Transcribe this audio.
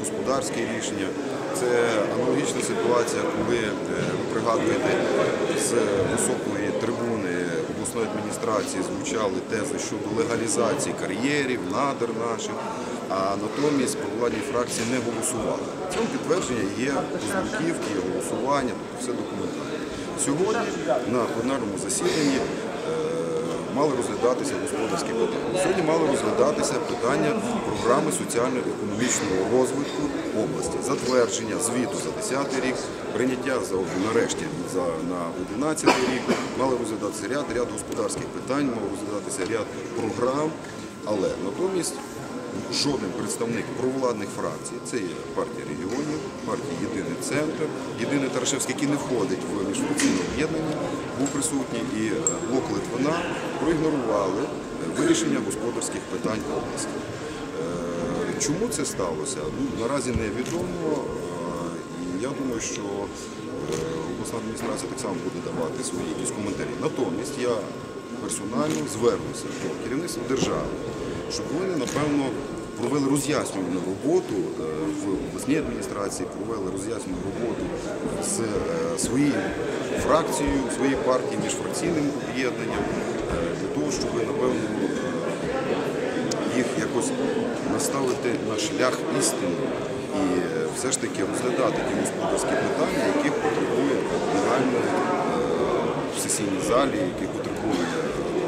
господарські рішення. Це аналогічна ситуація, коли е, ви пригадуєте з високої трибуни обласної адміністрації звучали тези щодо легалізації кар'єрів, надр наших, а натомість провладні фракції не голосували. Цьому підтвердження є роздруківки, є голосування, тобто все документально. Сьогодні на пленарному засіданні е, мали розглядатися господарські питання. Сьогодні мало розглядатися питання програми соціально-економічного розвитку області, затвердження звіту за 10 рік, прийняття за нарешті за на 11 рік. Мали розглядатися ряд ряд господарських питань, мав розглядатися ряд програм, але натомість. Жоден представник провладних фракцій, це є партія регіонів, партія Єдиний центр, Єдиний Тарашевський, який не входить в міжфракційне об'єднання, був присутній і е, блок Литвина проігнорували е, вирішення господарських питань області. Е, Чому це сталося? Ну, наразі невідомо. я думаю, що обласна адміністрація так само буде давати свої якісь коментарі. Натомість я персонально звернуся до керівництва держави, щоб вони, напевно, провели роз'яснювальну роботу в обласній адміністрації, провели роз'яснювальну роботу з своєю фракцією, своєї партії, міжфракційним об'єднанням, е, для того, щоб, напевно, е, їх якось наставити на шлях істини і е, все ж таки розглядати ті господарські питання, яких потребує нагально в сесійній залі, яких потребує е.